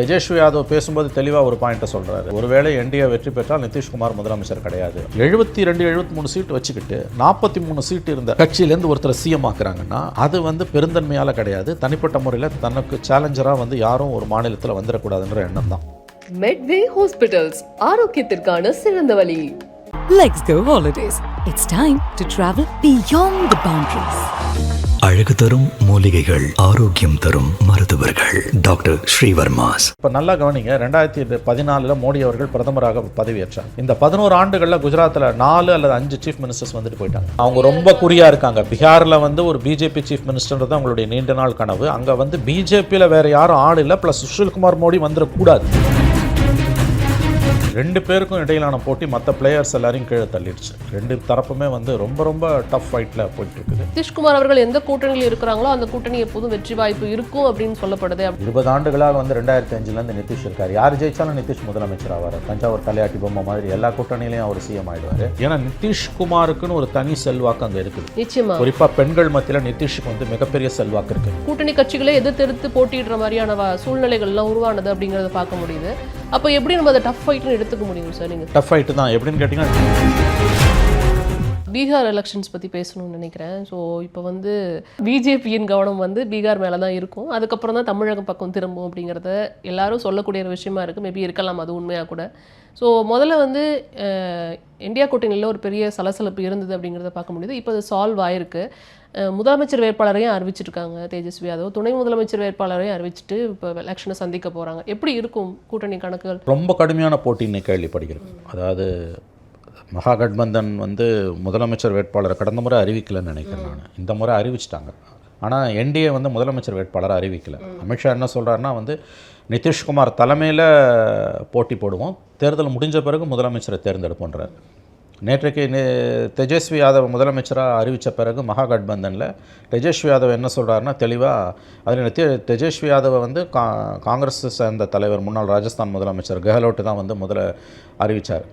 தேஜஸ்வி யாதவ் பேசும்போது தெளிவாக ஒரு பாயிண்ட்டை சொல்கிறாரு ஒருவேளை என்டிஏ வெற்றி பெற்றால் நிதிஷ்குமார் முதலமைச்சர் கிடையாது. எழுபத்தி ரெண்டு எழுபத்தி மூணு சீட் வச்சுக்கிட்டு நாற்பத்தி மூணு சீட் இருந்த கட்சியிலேருந்து ஒருத்தரை சிஎம் ஆக்குறாங்கன்னா அது வந்து பெருந்தன்மையால் கிடையாது. தனிப்பட்ட முறையில் தனக்கு சேலஞ்சராக வந்து யாரும் ஒரு மாநிலத்தில் வந்துடக்கூடாதுன்ற எண்ணம் தான். மெட்வே ஹாஸ்பிட்டல்ஸ் ஆரோக்கியத்திற்கான சிறந்த வழி. Let's go holidays. It's time to travel beyond the boundaries. அழகு தரும் மூலிகைகள் ஆரோக்கியம் தரும் மருத்துவர்கள். டாக்டர் ஸ்ரீவர்மாஸ். இப்போ நல்லா கவனிங்க ரெண்டாயிரத்தி பதினாலில் மோடி அவர்கள் பிரதமராக பதவியேற்றார். இந்த பதினோரு ஆண்டுகளில் குஜராத்தில் நாலு அல்லது அஞ்சு சீஃப் மினிஸ்டர்ஸ் வந்துட்டு போயிட்டாங்க. அவங்க ரொம்ப குறியா இருக்காங்க. பீகாரில் வந்து ஒரு பிஜேபி சீஃப் மினிஸ்டர்ன்றது அவங்களுடைய நீண்ட நாள் கனவு. அங்கே வந்து பிஜேபியில் வேற யாரும் ஆள் இல்லை. ப்ளஸ் சுஷில்குமார் மோடி வந்துடக்கூடாது ரெண்டு பேருக்கும் இடையிலான போட்டி மற்ற பிளேயர்ஸ் எல்லாரையும் கீழே தள்ளிடுச்சு. ரெண்டு தரப்புமே வந்து ரொம்ப ரொம்ப டஃப் ஃபைட்டில் போயிட்டு இருக்குது நிதிஷ்குமார் அவர்கள் எந்த கூட்டணியில் இருக்கிறாங்களோ அந்த கூட்டணி எப்போதும் வெற்றி வாய்ப்பு இருக்கும் அப்படின்னு சொல்லப்படுது. இருபது ஆண்டுகளாக வந்து ரெண்டாயிரத்தி அஞ்சுலேருந்து நிதிஷ் இருக்கார். யார் ஜெயிச்சாலும் நிதிஷ் முதலமைச்சர் ஆவார். தஞ்சாவூர் தலையாட்டி பொம்மை மாதிரி எல்லா கூட்டணியிலையும் அவர் சிஎம் ஆயிடுவார். ஏன்னா நிதிஷ்குமாருக்குன்னு ஒரு தனி செல்வாக்கு அங்கே இருக்குது. நிச்சயமா. குறிப்பாக பெண்கள் மத்தியில் நிதிஷுக்கு வந்து மிகப்பெரிய செல்வாக்கு இருக்குது. கூட்டணி கட்சிகளே எதிர்த்து எதிர்த்து போட்டியிடுற மாதிரியான வ- சூழ்நிலைகள்லாம் உருவானது அப்படிங்கறத பார்க்க முடியுது. அப்போ எப்படி நம்ம அதை டஃப் ஃபைட்னு எடுத்துக்க முடியும் சார் நீங்கள் டஃப் ஃபைட்டு தான். எப்படின்னு கேட்டிங்கன்னா பீகார் எலெக்ஷன்ஸ் பற்றி பேசணும்னு நினைக்கிறேன். ஸோ இப்போ வந்து பிஜேபியின் கவனம் வந்து பீகார் மேலே தான் இருக்கும். அதுக்கப்புறம் தான் தமிழகம் பக்கம் திரும்பும் அப்படிங்கிறத எல்லாரும் சொல்லக்கூடிய ஒரு விஷயமா இருக்குது மேபி இருக்கலாம் அது உண்மையாக கூட. ஸோ முதல்ல வந்து இந்தியா கூட்டணியில் ஒரு பெரிய சலசலப்பு இருந்தது அப்படிங்கிறத பார்க்க முடியுது. இப்போ அது சால்வ் ஆயிருக்கு. முதலமைச்சர் வேட்பாளரையும் அறிவிச்சிருக்காங்க தேஜஸ்வி யாதவ். துணை முதலமைச்சர் வேட்பாளரையும் அறிவிச்சிட்டு இப்போ எலெக்ஷனை சந்திக்க போகிறாங்க எப்படி இருக்கும் கூட்டணி கணக்குகள்? ரொம்ப கடுமையான போட்டின்னு கேள்விப்படுகிறேன். அதாவது மகாகட்பந்தன் வந்து முதலமைச்சர் வேட்பாளரை கடந்த முறை அறிவிக்கலைன்னு நினைக்கிறேன் நான். இந்த முறை அறிவிச்சிட்டாங்க. ஆனால் என்டிஏ வந்து முதலமைச்சர் வேட்பாளரை அறிவிக்கலை. அமித்ஷா என்ன சொல்கிறாருன்னா வந்து நிதிஷ்குமார் தலைமையில் போட்டி போடுவோம். தேர்தல் முடிஞ்ச பிறகு முதலமைச்சரை தேர்ந்தெடுப்போன்றார். நேற்றைக்கு தேஜஸ்வி யாதவ் முதலமைச்சராக அறிவித்த பிறகு மகாகட்பந்தனில் தேஜஸ்வி யாதவ் என்ன சொல்கிறாருன்னா தெளிவாக அதில் நெத்தி தேஜஸ்வி யாதவை வந்து கா காங்கிரஸ் சேர்ந்த தலைவர் முன்னாள் ராஜஸ்தான் முதலமைச்சர் கெஹ்லோட்டு தான் வந்து முதல அறிவித்தார்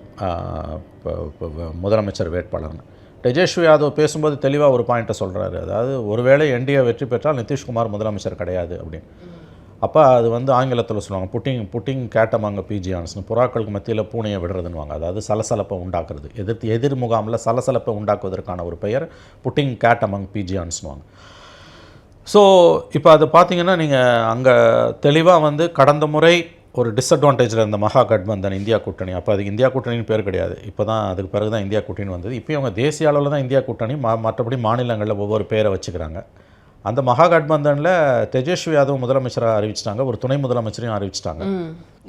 முதலமைச்சர் வேட்பாளர்னு. தேஜஸ்வி யாதவ் பேசும்போது தெளிவாக ஒரு பாயிண்ட்டை சொல்கிறாரு அதாவது ஒருவேளை என்டிஏ வெற்றி பெற்றால் நிதிஷ்குமார் முதலமைச்சர் கிடையாது அப்படின்னு. அப்போ அது வந்து ஆங்கிலத்தில் சொல்லுவாங்க புட்டிங் புட்டிங் கேட்டமாங்க பிஜியான்ஸ்னு புறாக்களுக்கு மத்தியில் பூனையை விடுறதுன்னுவாங்க. அதாவது சலசலப்பை உண்டாக்குறது. எதிர்த்து எதிர் முகாமில் சலசலப்பை உண்டாக்குவதற்கான ஒரு பெயர் புட்டிங் கேட்டமங் பிஜியான்ஸ்னுவாங்க. ஸோ இப்போ அது பார்த்தீங்கன்னா நீங்கள் அங்கே தெளிவாக வந்து கடந்த முறை ஒரு டிஸ்அட்வான்டேஜில் இருந்த மகா கட்பந்தன் இந்தியா கூட்டணி. அப்போ அதுக்கு இந்தியா கூட்டணின்னு பேர் கிடையாது. இப்போ தான் அதுக்கு பிறகு தான் இந்தியா கூட்டணி வந்தது. இப்போ அவங்க தேசிய அளவில் தான் இந்தியா கூட்டணி மற்றபடி மாநிலங்களில் ஒவ்வொரு பேரை வச்சுக்கிறாங்க. அந்த மகா கட்பந்தனில் தேஜஸ்வி யாதவ் முதலமைச்சராக அறிவிச்சிட்டாங்க ஒரு துணை முதலமைச்சரையும் அறிவிச்சிட்டாங்க.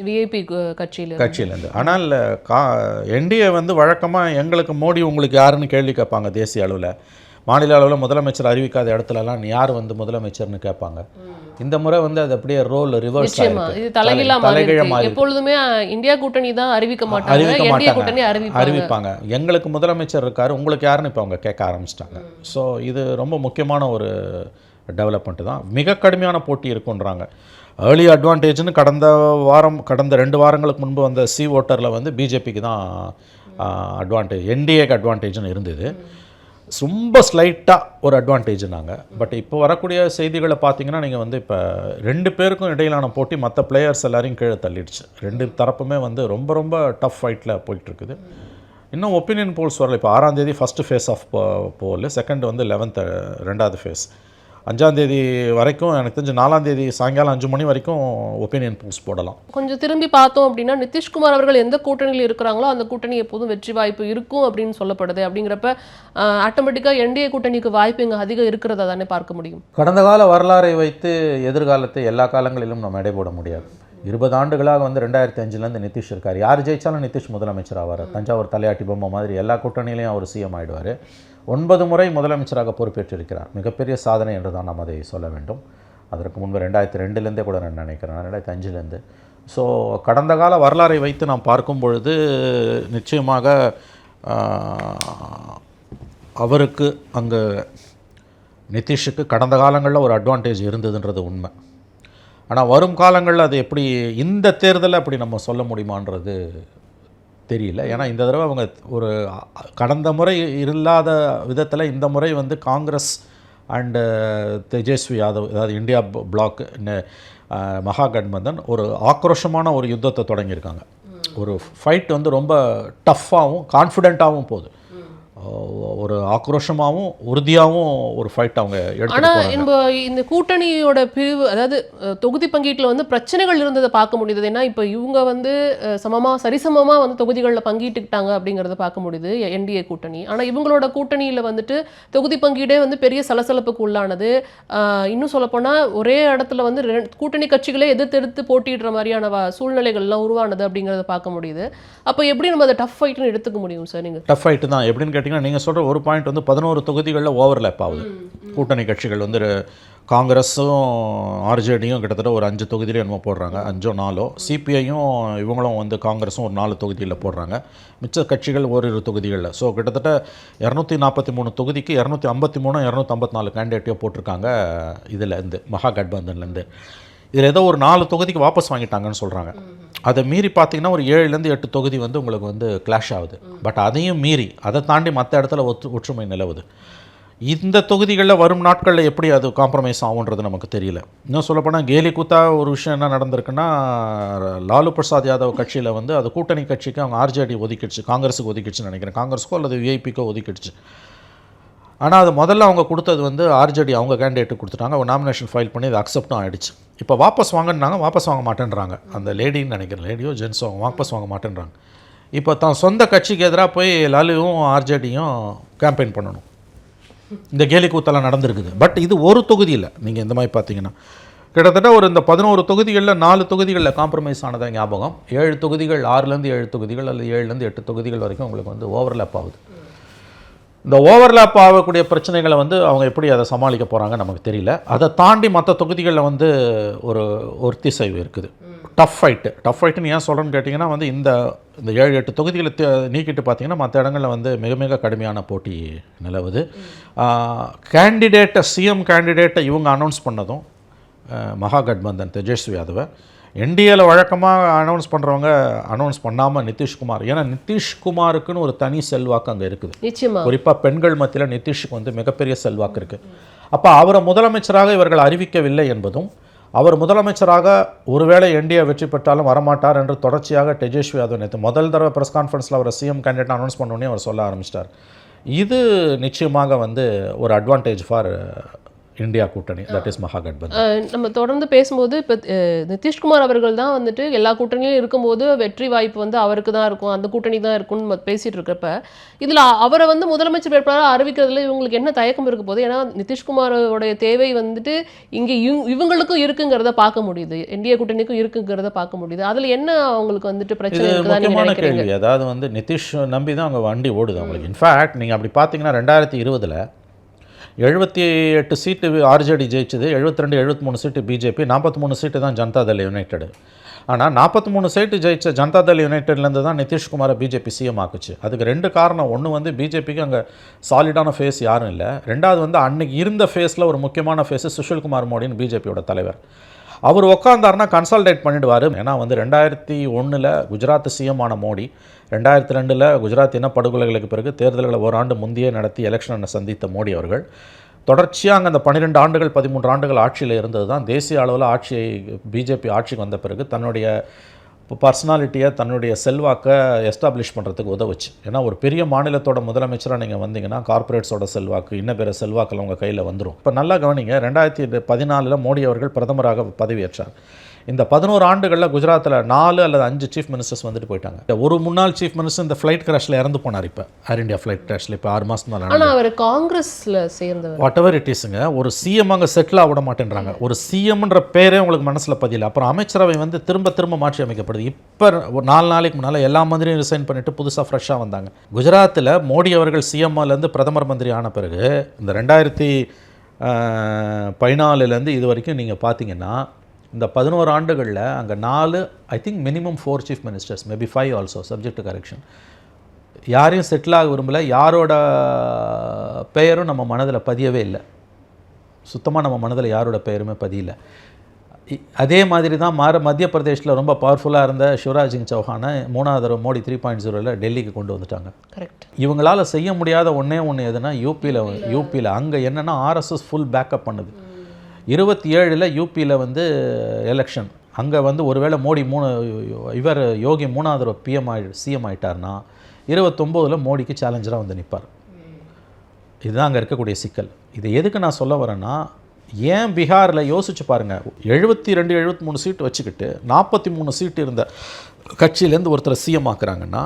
விஐபி கட்சியில் கட்சியிலேருந்து ஆனால் கா என்டிஏ வந்து வழக்கமாக எங்களுக்கு மோடி உங்களுக்கு யாருன்னு கேள்வி கேட்பாங்க தேசிய அளவில். மாநில அளவில் முதலமைச்சர் அறிவிக்காத இடத்துலலாம் நீ யார் வந்து முதலமைச்சர்னு கேட்பாங்க. இந்த முறை வந்து அது அப்படியே ரோல் ரிவர்ஸ் இது தலைகீழா மாறி எப்பொழுதுமே இந்தியா கூட்டணி தான் அறிவிக்க மாட்டாங்க. அறிவிக்க மாட்டாங்க. அறிவிப்பாங்க. எங்களுக்கு முதலமைச்சர் இருக்காரு உங்களுக்கு யாருன்னு இப்போ அவங்க கேட்க ஆரம்பிச்சிட்டாங்க. ஸோ இது ரொம்ப முக்கியமான ஒரு டெவலப்மெண்ட்டு தான். மிக கடுமையான போட்டி இருக்குன்றாங்க ஏர்லி அட்வான்டேஜ்னு கடந்த வாரம் கடந்த ரெண்டு வாரங்களுக்கு முன்பு வந்த சி ஓட்டரில் வந்து பிஜேபிக்கு தான் அட்வான்டேஜ் என்டிஏக்கு அட்வான்டேஜ்னு இருந்தது. ரொம்ப ஸ்லைட்டாக ஒரு அட்வான்டேஜ்னாங்க பட் இப்போ வரக்கூடிய செய்திகளை பார்த்தீங்கன்னா நீங்கள் வந்து இப்போ ரெண்டு பேருக்கும் இடையிலான போட்டி மற்ற பிளேயர்ஸ் எல்லாரையும் கீழே தள்ளிடுச்சு. ரெண்டு தரப்புமே வந்து ரொம்ப ரொம்ப டஃப் ஃபைட்டில் போயிட்டுருக்குது. இன்னும் ஒப்பீனியன் போல்ஸ் வரல. இப்போ ஆறாம் தேதி first phase of poll second வந்து லெவன்த் ரெண்டாவது ஃபேஸ் அஞ்சாம் தேதி வரைக்கும் எனக்கு தெரிஞ்சு நாலாம் தேதி சாயங்காலம் அஞ்சு மணி வரைக்கும் ஒப்பீனியன் போல்ஸ் போடலாம். கொஞ்சம் திரும்பி பார்த்தோம் அப்படின்னா நிதிஷ்குமார் அவர்கள் எந்த கூட்டணியில் இருக்கிறாங்களோ அந்த கூட்டணி எப்போதும் வெற்றி வாய்ப்பு இருக்கும் அப்படின்னு சொல்லப்படுது. அப்படிங்கிறப்ப ஆட்டோமேட்டிக்காக என்டிஏ கூட்டணிக்கு வாய்ப்பு இங்கே அதிகம் இருக்கிறதா தானே பார்க்க முடியும்? கடந்த கால வரலாறை வைத்து எதிர்காலத்தை எல்லா காலங்களிலும் நம்ம எடை போட முடியாது. இருபது ஆண்டுகளாக வந்து ரெண்டாயிரத்தி அஞ்சுலேருந்து நிதிஷ் இருக்கார். யார் ஜெயிச்சாலும் நிதிஷ் முதலமைச்சர் ஆவார். தஞ்சாவூர் தலையாட்டி பொம்மை மாதிரி எல்லா கூட்டணியிலையும் அவர் சிஎம் ஆயிடுவார். ஒன்பது முறை முதலமைச்சராக பொறுப்பேற்றிருக்கிறார். மிகப்பெரிய சாதனை என்று தான் நாம் அதை சொல்ல வேண்டும். அதற்கு முன்பு ரெண்டாயிரத்தி ரெண்டுலேருந்தே கூட நான் நினைக்கிறேன். ரெண்டாயிரத்தி அஞ்சுலேருந்து. ஸோ கடந்த கால வரலாறை வைத்து நாம் பார்க்கும் பொழுது நிச்சயமாக அவருக்கு அங்கே நிதிஷுக்கு கடந்த காலங்களில் ஒரு அட்வான்டேஜ் இருந்ததுன்றது உண்மை. ஆனால் வரும் காலங்களில் அது எப்படி இந்த தேர்தலில் அப்படி நம்ம சொல்ல முடியுமான்றது தெரியல. ஏன்னா இந்த தடவை அவங்க ஒரு கடந்த முறை இல்லாத விதத்தில் இந்த முறை வந்து காங்கிரஸ் அண்டு தேஜஸ்வி யாதவ் அதாவது இந்தியா பிளாக் மகாகட்பந்தன் ஒரு ஆக்ரோஷமான ஒரு யுத்தத்தை தொடங்கியிருக்காங்க. ஒரு ஃபைட் வந்து ரொம்ப டஃப்பாகவும் கான்ஃபிடென்ட்டாகவும் போகுது. ஒரு ஆக்ரோஷமாகவும் உறுதியாகவும் ஒரு ஃபைட் அவங்க எடுத்துட்டு ஆனா போறாங்க. நம்ம இந்த கூட்டணியோட பிரிவு அதாவது தொகுதி பங்கீட்டுல வந்து பிரச்சனைகள் இருந்ததை பார்க்க முடியுது. ஏன்னா இப்போ இவங்க வந்து அஹ், சமமா சரிசமமா வந்து தொகுதிகளில் பங்கீட்டுக்கிட்டாங்க அப்படிங்கறத பார்க்க முடியுது என்டிஏ கூட்டணி. ஆனா இவங்களோட கூட்டணியில வந்துட்டு தொகுதி பங்கீடே வந்து பெரிய சலசலப்புக்கு உள்ளானது. இன்னும் சொல்லப்போனா ஒரே இடத்துல வந்து கூட்டணி கட்சிகளே எதிர்த்து எதிர்த்து போட்டியிடுற மாதிரியான வ- சூழ்நிலைகள்லாம் உருவானது அப்படிங்கறத பார்க்க முடியுது. அப்போ எப்படி நம்ம அதை டஃப் ஃபைட்னு எடுத்துக்க முடியும் சார் நீங்க? டஃப் ஃபைட்டு தான். எப்படின்னு கேட்டிங்கன்னா நீங்கள் சொல்கிற ஒரு பாயிண்ட் வந்து பதினோரு தொகுதிகளில் ஓவர்லேப் ஆகுது கூட்டணி கட்சிகள் வந்து காங்கிரஸும் ஆர்ஜேடியும் கிட்டத்தட்ட ஒரு அஞ்சு தொகுதியில என்னமோ போடுறாங்க. அஞ்சோ நாலோ. சிபிஐயும் இவங்களும் வந்து காங்கிரஸும் ஒரு நாலு தொகுதியில் போடுறாங்க. மிச்ச கட்சிகள் ஓரிரு தொகுதிகளில். ஸோ கிட்டத்தட்ட இரநூத்தி நாற்பத்தி மூணு தொகுதிக்கு இரநூத்தி ஐம்பத்தி மூணு இரநூத்தி ஐம்பத்தி நாலு கேண்டிடேட்டையோ போட்டிருக்காங்க இதில் இருந்து மகா கட்பந்தன்லேருந்து இதில் ஏதோ ஒரு நாலு தொகுதிக்கு வாபஸ் வாங்கிட்டாங்கன்னு சொல்கிறாங்க அதை மீறி பார்த்தீங்கன்னா ஒரு ஏழுலேருந்து எட்டு தொகுதி வந்து உங்களுக்கு வந்து கிளாஷ் ஆகுது. பட் அதையும் மீறி அதை தாண்டி மற்ற இடத்துல ஒத்து ஒற்றுமை நிலவுது. இந்த தொகுதிகளில் வரும் நாட்களில் எப்படி அது காம்ப்ரமைஸ் ஆகுன்றது நமக்கு தெரியல. இன்னும் சொல்லப்போனால் கேலி கூத்தா ஒரு விஷயம் என்ன நடந்திருக்குன்னா லாலு பிரசாத் யாதவ் கட்சியில் வந்து அது கூட்டணி கட்சிக்கு அவங்க ஆர்ஜேடி ஒதுக்கிடுச்சு காங்கிரஸுக்கு ஒதுக்கிடுச்சுன்னு நினைக்கிறேன். காங்கிரஸுக்கோ அல்லது விஐபிக்கோ ஒதுக்கிடுச்சு. ஆனால் அது முதல்ல அவங்க கொடுத்தது வந்து ஆர்ஜேடி அவங்க கேண்டிடேட்டு கொடுத்துட்டாங்க. அவங்க நாமினேஷன் ஃபைல் பண்ணி அது அக்செப்டும் ஆகிடுச்சு இப்போ வாபஸ் வாங்கினாங்க வாபஸ் வாங்க மாட்டேன்றாங்க. அந்த லேடின்னு நினைக்கிறேன் லேடியோ ஜென்ஸோ அவங்க வாபஸ் வாங்க மாட்டேன்றாங்க. இப்போ தான் சொந்த கட்சிக்கு எதிராக போய் லாலுவும் ஆர்ஜேடியும் கேம்பெயின் பண்ணணும். இந்த கேலி கூத்தெல்லாம் நடந்திருக்குது. பட் இது ஒரு தொகுதியில் நீங்கள் இந்த மாதிரி பார்த்தீங்கன்னா கிட்டத்தட்ட ஒரு இந்த பதினோரு தொகுதிகளில் நாலு தொகுதிகளில் காம்ப்ரமைஸ் ஆனதாக ஞாபகம். ஏழு தொகுதிகள் ஆறுலேருந்து ஏழு தொகுதிகள் அல்லது ஏழுலேருந்து எட்டு தொகுதிகள் வரைக்கும் உங்களுக்கு வந்து ஓவர்லேப் ஆகுது. இந்த ஓவர்லேப் ஆகக்கூடிய பிரச்சனைகளை வந்து அவங்க எப்படி அதை சமாளிக்க போகிறாங்க நமக்கு தெரியல. அதை தாண்டி மற்ற தொகுதிகளில் வந்து ஒரு ஒத்திசைவு இருக்குது. டஃப் ஃபைட்டு டஃப் ஃபைட்டுன்னு ஏன் சொல்கிறேன்னு கேட்டிங்கன்னா வந்து இந்த இந்த ஏழு எட்டு தொகுதிகளை தே- நீக்கிட்டு பார்த்தீங்கன்னா மற்ற இடங்களில் வந்து மிக மிக கடுமையான போட்டி நிலவுது. கேண்டிடேட்டை சிஎம் கேண்டிடேட்டை இவங்க அனௌன்ஸ் பண்ணதும் மகா மகாகட்பந்தன் தேஜஸ்வி யாதவை என்டிஏல வழக்கமாக அனௌன்ஸ் பண்ணுறவங்க அனௌன்ஸ் பண்ணாமல் நிதிஷ்குமார். ஏன்னா நிதிஷ்குமாருக்குன்னு ஒரு தனி செல்வாக்கு அங்கே இருக்குது. நிச்சயமா. குறிப்பாக பெண்கள் மத்தியில் நிதிஷுக்கு வந்து மிகப்பெரிய செல்வாக்கு இருக்குது அப்போ அவரை முதலமைச்சராக இவர்கள் அறிவிக்கவில்லை என்பதும் அவர் முதலமைச்சராக ஒருவேளை என்டிஏ வெற்றி பெற்றாலும் வரமாட்டார் என்று தொடர்ச்சியாக தேஜஸ்வி யாதவ் நேற்று முதல் தடவை ப்ரெஸ் கான்ஃபரன்ஸில் அவர் சிஎம் கேண்டிடேட் அனௌன்ஸ் பண்ணோடனே அவர் சொல்ல ஆரம்பிச்சிட்டார். இது நிச்சயமாக வந்து ஒரு அட்வான்டேஜ் ஃபார் இந்தியா கூட்டணி. தட் இஸ் மகாகட்பந்தன் நம்ம தொடர்ந்து பேசும்போது இப்போ நிதிஷ்குமார் அவர்கள் தான் வந்துட்டு எல்லா கூட்டணியிலும் இருக்கும்போது வெற்றி வாய்ப்பு வந்து அவருக்கு தான் இருக்கும். அந்த கூட்டணி தான் இருக்கும்னு நம்ம பேசிட்டு இருக்கிறப்ப இதில் அவரை வந்து முதலமைச்சர் வேட்பாளராக அறிவிக்கிறதுல இவங்களுக்கு என்ன தயக்கம் இருக்க போது ஏன்னா நிதிஷ்குமாரோடைய தேவை வந்துட்டு இங்கே இவங்களுக்கும் இருக்குங்கிறத பார்க்க முடியுது. இந்திய கூட்டணிக்கும் இருக்குங்கிறத பார்க்க முடியுது. அதில் என்ன அவங்களுக்கு வந்துட்டு பிரச்சனை முக்கியமான கேள்வி. அதாவது வந்து நிதிஷ் நம்பி தான் அவங்க வண்டி ஓடுது அவங்களுக்கு. இன்ஃபேக்ட் நீங்கள் அப்படி பார்த்தீங்கன்னா ரெண்டாயிரத்தி இருபதில் எழுபத்தி எட்டு சீட்டு ஆர்ஜேடி ஜெயிச்சது எழுபத்தி ரெண்டு எழுபத்தி மூணு சீட்டு பிஜேபி நாற்பத்தி மூணு சீட்டு தான் ஜனதாதள் யுனைடெட். ஆனால் நாற்பத்தி மூணு சீட்டு ஜெயிச்ச ஜனதாதள் யுனைடெட்லேருந்து தான் நிதிஷ்குமாரை பிஜேபி சிஎம் ஆக்குச்சு. அதுக்கு ரெண்டு காரணம். ஒன்று வந்து பிஜேபிக்கு அங்கே சாலிடான ஃபேஸ் யாரும் இல்லை. ரெண்டாவது வந்து அன்னைக்கு இருந்த ஃபேஸில் ஒரு முக்கியமான ஃபேஸு சுஷில்குமார் மோடின்னு பிஜேபியோட தலைவர். அவர் உட்காந்தாருன்னா கன்சால்டேட் பண்ணிடுவார். ஏன்னா வந்து ரெண்டாயிரத்தி ஒன்றில் குஜராத் சிஎம் ஆன மோடி ரெண்டாயிரத்தி ரெண்டில் குஜராத் இன படுகொலைகளுக்கு பிறகு தேர்தல்களை ஓராண்டு முந்தையே நடத்தி எலெக்ஷனை சந்தித்த மோடி அவர்கள். தொடர்ச்சியாக அங்கே அந்த பன்னிரெண்டு ஆண்டுகள் பதிமூன்று ஆண்டுகள் ஆட்சியில் இருந்தது தான் தேசிய அளவில் ஆட்சியை பிஜேபி ஆட்சிக்கு வந்த பிறகு தன்னுடைய பர்சனாலிட்டியை தன்னுடைய செல்வாக்கை எஸ்டாப்ளிஷ் பண்ணுறதுக்கு உதவுச்சு. ஏன்னா ஒரு பெரிய மாநிலத்தோட முதலமைச்சராக நீங்கள் வந்தீங்கன்னா கார்ப்பரேட்ஸோட செல்வாக்கு இன்ன பிற செல்வாக்கில் உங்கள் கையில் வந்துடும் இப்போ நல்லா கவனிங்க ரெண்டாயிரத்தி பதினாலில் மோடி அவர்கள் பிரதமராக பதவியேற்றார். இந்த பதினோரு ஆண்டுகளில் குஜராத்தில் நாலு அல்லது அஞ்சு சீஃப் மினிஸ்டர்ஸ் வந்துட்டு போயிட்டாங்க. ஒரு முன்னாள் சீஃப் மினிஸ்டர் இந்த ஃப்ளைட் கிராஷில் இறந்து போனார் இப்போ. ஏர் இந்தியா ஃப்ளைட் கிராஷில் இப்போ ஆறு மாதம் தான் ஆனா அவர் காங்கிரஸ்ல சேர்ந்தவர். வாட் எவர் இட் இஸுங்க ஒரு சிஎம் அங்கே செட்டில் ஆக மாட்டேன்றாங்க. ஒரு சிஎம்ன்ற பேரே உங்களுக்கு மனசில் பதியல. அப்புறம் அமைச்சரவை வந்து திரும்ப திரும்ப மாற்றி அமைக்கப்படுது. இப்போ ஒரு நாலு நாளைக்கு முன்னால் எல்லா மந்திரியும் ரிசைன் பண்ணிட்டு புதுசாக ஃப்ரெஷ்ஷாக வந்தாங்க. குஜராத்தில் மோடி அவர்கள் சிஎம்லேருந்து பிரதமர் மந்திரி ஆன பிறகு இந்த ரெண்டாயிரத்தி பதினாலுலேருந்து இது வரைக்கும் நீங்கள் பார்த்தீங்கன்னா இந்த பதினோரு ஆண்டுகளில் அங்கே நாலு I think minimum four chief ministers maybe five also subject to correction யாரையும் செட்டில் ஆக விரும்பல யாரோட பெயரும் நம்ம மனதில் பதியவே இல்லை. சுத்தமாக நம்ம மனதில் யாரோட பெயருமே பதியல. அதே மாதிரி தான் மாற மத்திய பிரதேஷில் ரொம்ப பவர்ஃபுல்லாக இருந்த சிவராஜ் சிங் சௌஹானை மூணாவது தடவை மோடி த்ரீ பாயிண்ட் ஜீரோவில் டெல்லிக்கு கொண்டு வந்துட்டாங்க. கரெக்ட் இவங்களால செய்ய முடியாத ஒன்றே ஒன்று எதுனா யூபியில் யூபியில் அங்கே என்னென்னா ஆர்எஸ்எஸ் ஃபுல் பேக்கப் பண்ணுது. இருபத்தி ஏழில் யூபியில் வந்து எலெக்ஷன் அங்கே வந்து ஒருவேளை மோடி மூணு இவர் யோகி மூணாவது பிஎம் ஆயி சிஎம் ஆகிட்டார்னா இருபத்தொம்போதில் மோடிக்கு சேலஞ்சராக வந்து நிற்பார் இதுதான் அங்கே இருக்கக்கூடிய சிக்கல். இது எதுக்கு நான் சொல்ல வரேன்னா ஏன் பீகாரில் யோசிச்சு பாருங்கள் எழுபத்தி ரெண்டு எழுபத்தி மூணு சீட்டு வச்சுக்கிட்டு நாற்பத்தி மூணு சீட்டு இருந்த கட்சியிலேருந்து ஒருத்தரை சிஎம் ஆக்குறாங்கன்னா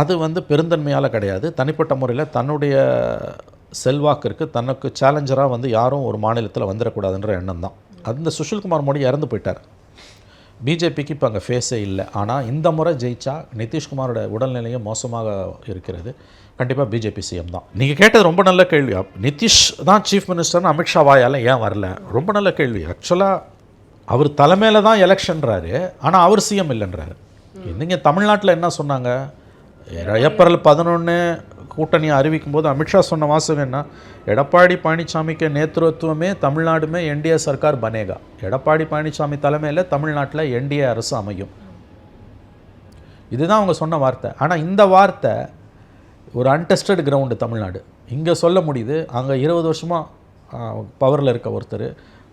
அது வந்து பெருந்தன்மையால் கிடையாது. தனிப்பட்ட முறையில் தன்னுடைய செல்வாக்கிற்கு தனக்கு சேலஞ்சராக வந்து யாரும் ஒரு மாநிலத்தில் வந்துடக்கூடாதுன்ற எண்ணம் தான் அந்த சுஷில்குமார் மோடி இறந்து போயிட்டார். பிஜேபிக்கு இப்போ அங்கே ஃபேஸே இல்லை. ஆனால் இந்த முறை ஜெயிச்சா நிதிஷ்குமாரோட உடல்நிலையும் மோசமாக இருக்கிறது. கண்டிப்பாக பிஜேபி சிஎம் தான். நீங்கள் கேட்டது ரொம்ப நல்ல கேள்வி. நிதிஷ் தான் சீஃப் மினிஸ்டர்னு அமித்ஷா வாயால் ஏன் வரல? ரொம்ப நல்ல கேள்வி. ஆக்சுவலாக அவர் தலைமையில் தான் எலெக்ஷன்றாரு ஆனால் அவர் சிஎம் இல்லைன்றாரு. நீங்கள் தமிழ்நாட்டில் என்ன சொன்னாங்க? ஏப்ரல் பதினொன்று கூட்டணியை அறிவிக்கும் போது அமித்ஷா சொன்ன வாசகம் என்ன? எடப்பாடி பழனிசாமிக்கு நேதृत्वமே தமிழ்நாடுமே என்டிஏ சர்க்கார் பனேகா. எடப்பாடி பழனிசாமி தலைமையில் தமிழ்நாட்டில் என்டிஏ அரசு அமையும். இதுதான் அவங்க சொன்ன வார்த்தை. ஆனால் இந்த வார்த்தை ஒரு அன்டெஸ்டட் கிரவுண்டு தமிழ்நாடு. இங்கே சொல்ல முடியுது. அங்கே இருபது வருஷமாக பவரில் இருக்க ஒருத்தர்.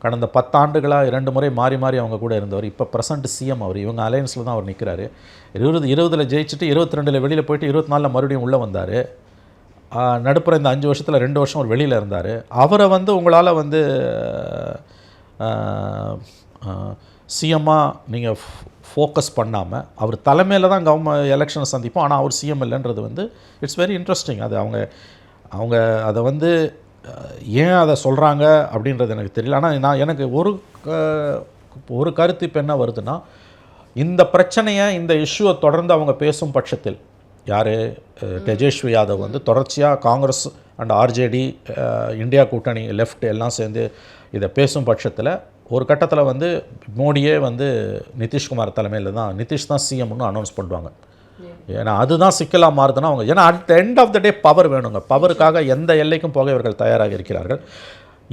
கடந்த பத்தாண்டுகளாக இரண்டு முறை மாறி மாறி அவங்க கூட இருந்தவர். இப்போ ப்ரெசன்ட் சிஎம் அவர். இவங்க அலையன்ஸில் தான் அவர் நிற்கிறாரு இருபது இருபதில் ஜெயிச்சுட்டு இருபத்தி ரெண்டில் வெளியில் போயிட்டு இருபத்தி நாலில் மறுபடியும் உள்ளே வந்தார். நடுப்புற இந்த அஞ்சு வருஷத்தில் ரெண்டு வருஷம் ஒரு வெளியில் இருந்தார். அவரை வந்து உங்களால் வந்து சிஎம்மாக நீங்கள் ஃபோக்கஸ் பண்ணாமல் அவர் தலைமையில் தான் கவர்ம எலெக்ஷனை சந்திப்போம். ஆனால் அவர் சிஎம் இல்லைன்றது வந்து இட்ஸ் வெரி இன்ட்ரெஸ்டிங் அது அவங்க அவங்க அதை வந்து ஏன் அதை சொல்கிறாங்க அப்படின்றது எனக்கு தெரியல. ஆனால் நான் எனக்கு ஒரு க- ஒரு கருத்து இப்போ என்ன வருதுன்னா இந்த பிரச்சனையை இந்த இஷ்யூவை தொடர்ந்து அவங்க பேசும் பட்சத்தில் யார்? தேஜஸ்வி யாதவ் வந்து தொடர்ச்சியாக காங்கிரஸ் அண்ட் ஆர்ஜேடி இந்தியா கூட்டணி லெஃப்ட் எல்லாம் சேர்ந்து இதை பேசும் பட்சத்தில் ஒரு கட்டத்தில் வந்து மோடியே வந்து நிதிஷ்குமார் தலைமையில் தான் நிதிஷ் தான் சிஎம்னு அனௌன்ஸ் பண்ணுவாங்க. ஏன்னா அதுதான் சிக்கலாக மாறுதுன்னா அவங்க ஏன்னா at the end of the day power வேணுங்க. பவருக்காக எந்த எல்லைக்கும் போக இவர்கள் தயாராக இருக்கிறார்கள்.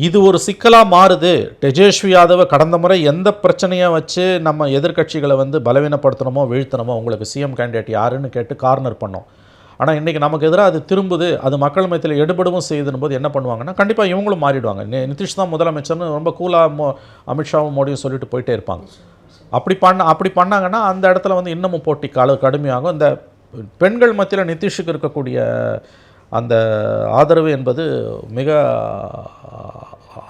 இது ஒரு சிக்கலாக மாறுது. டெஜேஸ்வி யாதவை கடந்த முறை எந்த பிரச்சனையை வச்சு நம்ம எதிர்க்கட்சிகளை வந்து பலவீனப்படுத்தணுமோ வீழ்த்தணுமோ உங்களுக்கு சிஎம் கேண்டிடேட் யாருன்னு கேட்டு கார்னர் பண்ணோம். ஆனால் இன்றைக்கி நமக்கு எதிராக அது திரும்புது அது மக்கள் மத்தியில் எடுபடவும் செய்யுதுன்னு போது என்ன பண்ணுவாங்கன்னா கண்டிப்பாக இவங்களும் மாறிடுவாங்க. நிதிஷ் தான் முதலமைச்சர்னு ரொம்ப கூலாக மோ அமித்ஷாவும் மோடியும் சொல்லிட்டு போயிட்டே இருப்பாங்க. அப்படி பண்ண அப்படி பண்ணாங்கன்னா அந்த இடத்துல வந்து இன்னமும் போட்டி கடு கடுமையாகும். இந்த பெண்கள் மத்தியில் நிதிஷுக்கு இருக்கக்கூடிய அந்த ஆதரவு என்பது மிக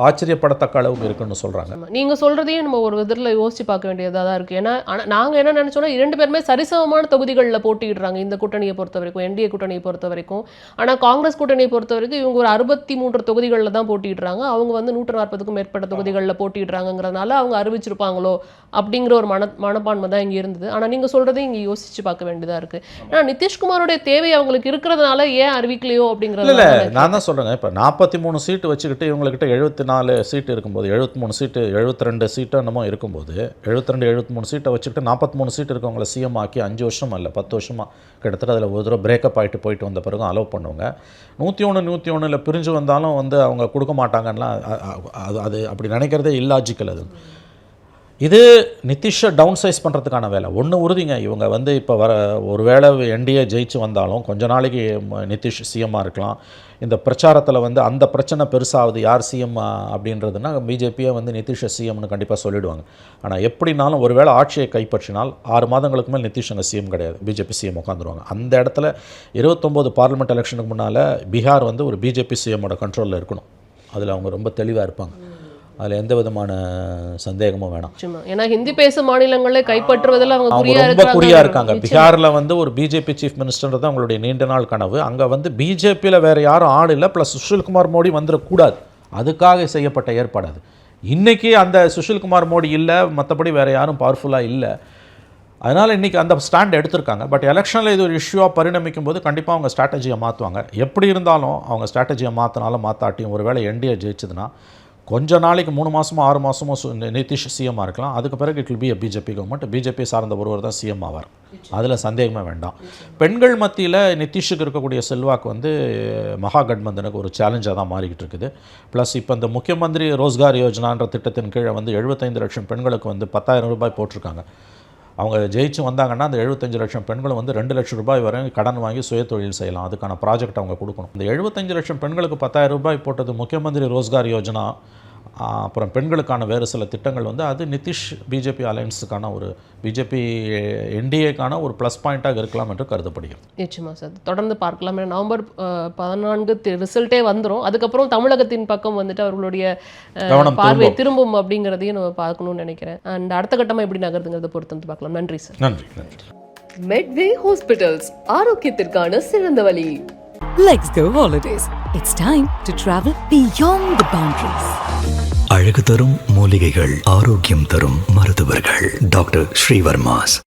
ஆச்சரியப்படத்தக்க அளவுக்கு இருக்குன்னு சொல்கிறாங்க ஆமா. நீங்க சொல்றதையும் நம்ம ஒரு விதத்துல யோசிச்சு பார்க்க வேண்டியதா தான் இருக்கு. ஏன்னா ஆனா நாங்க என்ன நினைச்சோம்னா இரண்டு பேருமே சரிசமமான தொகுதிகளில் போட்டியிடுறாங்க இந்த கூட்டணியை பொறுத்த வரைக்கும் என்டிஏ கூட்டணியை பொறுத்த வரைக்கும். ஆனா காங்கிரஸ் கூட்டணியை பொறுத்த வரைக்கும் இவங்க ஒரு அறுபத்தி மூன்று தொகுதிகளில் தான் போட்டியிடுறாங்க. அவங்க வந்து நூற்று நாற்பதுக்கும் மேற்பட்ட தொகுதிகளில் போட்டியிடுறாங்கிறதுனால அவங்க அறிவிச்சிருப்பாங்களோ அப்படிங்கிற ஒரு மன மனப்பான்மை தான் இங்க இருந்தது. ஆனா நீங்க சொல்றதையும் இங்க யோசிச்சு பார்க்க வேண்டியதா இருக்கு. ஏன்னா நிதிஷ்குமாரோடைய தேவை அவங்களுக்கு இருக்கிறதுனால ஏன் அறிவிக்கலையோ அப்படிங்கிறது இல்லை நான் தான் சொல்கிறேங்க இப்போ நாற்பத்தி மூணு சீட்டு வச்சுக்கிட்டு இவங்கக்கிட்ட எழுபத்தி நாலு சீட்டு இருக்கும்போது எழுபத்தி மூணு சீட்டு எழுபத்தி ரெண்டு சீட்டு என்னமோ இருக்கும்போது எழுபத்தி ரெண்டு எழுபத்தி மூணு சீட்டை வச்சுக்கிட்டு நாற்பத்தி மூணு சீட்டு இருக்கவங்கள சிஎம் ஆக்கி அஞ்சு வருஷம் இல்லை பத்து வருஷமாக கிட்டத்தட்ட அதில் ஒரு தடவை பிரேக்கப் ஆகிட்டு போயிட்டு வந்த பிறகு அலோவ் பண்ணுவாங்க. நூற்றி ஒன்று நூற்றி ஒன்றில் பிரிஞ்சு வந்தாலும் வந்து அவங்க கொடுக்க மாட்டாங்கன்னா அது அது அப்படி நினைக்கிறதே இல்லாஜிக்கல் அது. இது நிதிஷை டவுன் சைஸ் பண்ணுறதுக்கான வேலை. ஒன்று உறுதிங்க. இவங்க வந்து இப்போ வர ஒரு வேளை என்டிஏ ஜெயிச்சு வந்தாலும் கொஞ்ச நாளைக்கு நிதிஷ் சிஎம்மாக இருக்கலாம். இந்த பிரச்சாரத்தில் வந்து அந்த பிரச்சனை பெருசாகுது. யார் சிஎம் அப்படின்றதுனா பிஜேபியை வந்து நிதிஷை சிஎம்னு கண்டிப்பாக சொல்லிடுவாங்க. ஆனால் எப்படினாலும் ஒரு வேளை ஆட்சியை கைப்பற்றினால் ஆறு மாதங்களுக்கு மேல் நிதிஷ் அங்கே சிஎம் கிடையாது. பிஜேபி சிஎம் உட்காந்துருவாங்க. அந்த இடத்துல இருபத்தொம்போது பார்லிமெண்ட் எலெக்ஷனுக்கு முன்னால் பீகார் வந்து ஒரு பிஜேபி சிஎம்மோட கண்ட்ரோலில் இருக்கணும். அதில் அவங்க ரொம்ப தெளிவாக இருப்பாங்க. அதில் எந்த விதமான சந்தேகமும் வேணாம். ஏன்னா ஹிந்தி பேசும் மாநிலங்களை கைப்பற்றுவதில் அவங்க ரொம்ப இருக்காங்க குறியா இருக்காங்க. பீகாரில் வந்து ஒரு பிஜேபி சீஃப் மினிஸ்டர்ன்றது அவங்களுடைய நீண்ட நாள் கனவு. அங்கே வந்து பிஜேபியில் வேற யாரும் ஆள் இல்லை. ப்ளஸ் சுஷில்குமார் மோடி வந்துடக்கூடாது. அதுக்காக செய்யப்பட்ட ஏற்பாடு அது. இன்னைக்கு அந்த சுஷில்குமார் மோடி இல்லை. மற்றபடி வேற யாரும் பவர்ஃபுல்லாக இல்லை. அதனால் இன்றைக்கி அந்த ஸ்டாண்ட் எடுத்திருக்காங்க. பட் எலெக்ஷனில் இது ஒரு இஷ்யூவாக பரிணமிக்கும் போது கண்டிப்பாக அவங்க ஸ்ட்ராட்டஜியை மாற்றுவாங்க எப்படி இருந்தாலும் அவங்க ஸ்ட்ராட்டஜியை மாற்றினாலும் மாற்றாட்டியும் ஒருவேளை என்டிஏ ஜெயிச்சதுன்னா கொஞ்ச நாளைக்கு மூணு மாதமோ ஆறு மாதமோ நிதிஷ் சிஎம்மாக இருக்கலாம். அதுக்கு பிறகு it will be BJP government BJP சார்ந்த ஒருவர் தான் சிஎம் ஆவார். அதில் சந்தேகமே வேண்டாம். பெண்கள் மத்தியில் நிதிஷுக்கு இருக்கக்கூடிய செல்வாக்கு வந்து மகா கட்பந்தனுக்கு ஒரு சேலஞ்சாக தான் மாறிக்கிட்டு இருக்குது. ப்ளஸ் இப்போ இந்த முக்கியமந்திரி ரோஸ்கார் யோஜனான்ற திட்டத்தின் கீழே வந்து எழுபத்தைந்து லட்சம் பெண்களுக்கு வந்து பத்தாயிரம் ரூபாய் போட்டிருக்காங்க. அவங்க ஜெயிச்சு வந்தாங்கன்னா அந்த எழுபத்தஞ்சு லட்சம் பெண்களும் வந்து ரெண்டு லட்சம் ரூபாய் வரை கடன் வாங்கி சுய தொழில் செய்யலாம். அதுக்கான ப்ராஜெக்ட் அவங்க கொடுக்கணும். இந்த எழுபத்தஞ்சு லட்சம் பெண்களுக்கு பத்தாயிரம் ரூபாய் போட்டது முக்கியமந்திரி ரோஸ்கார் யோஜனா அப்புறம் பெண்களுக்கான வேறு சில திட்டங்கள் வந்து அது நிதிஷ் பிஜேபி அலையன்ஸுக்கான ஒரு பிஜேபி என்டிஏக்கான ஒரு ப்ளஸ் பாயிண்ட்டாக இருக்கலாம் என்று கருதப்படுகிறது. நிச்சயமா சார். தொடர்ந்து பார்க்கலாம். ஏன்னா நவம்பர் பதினான்கு ரிசல்ட்டே வந்துரும். அதுக்கப்புறம் தமிழகத்தின் பக்கம் வந்துட்டு அவர்களுடைய பார்வை திரும்பும். அப்படிங்கிறதையும் நம்ம பார்க்கணும்னு நினைக்கிறேன். அண்ட் அடுத்த கட்டமா எப்படி நகருதுங்கிறத பொறுத்து வந்து பார்க்கலாம். நன்றி சார். நன்றி நன்றி. மெட்வே ஹாஸ்பிட்டல்ஸ் ஆரோக்கியத்திற்கான சிறந்த வழி. Let's go holidays. It's time to travel beyond the boundaries. அழகு தரும் மூலிகைகள் ஆரோக்கியம் தரும் மருத்துவர்கள். டாக்டர் ஸ்ரீவர்மாஸ்.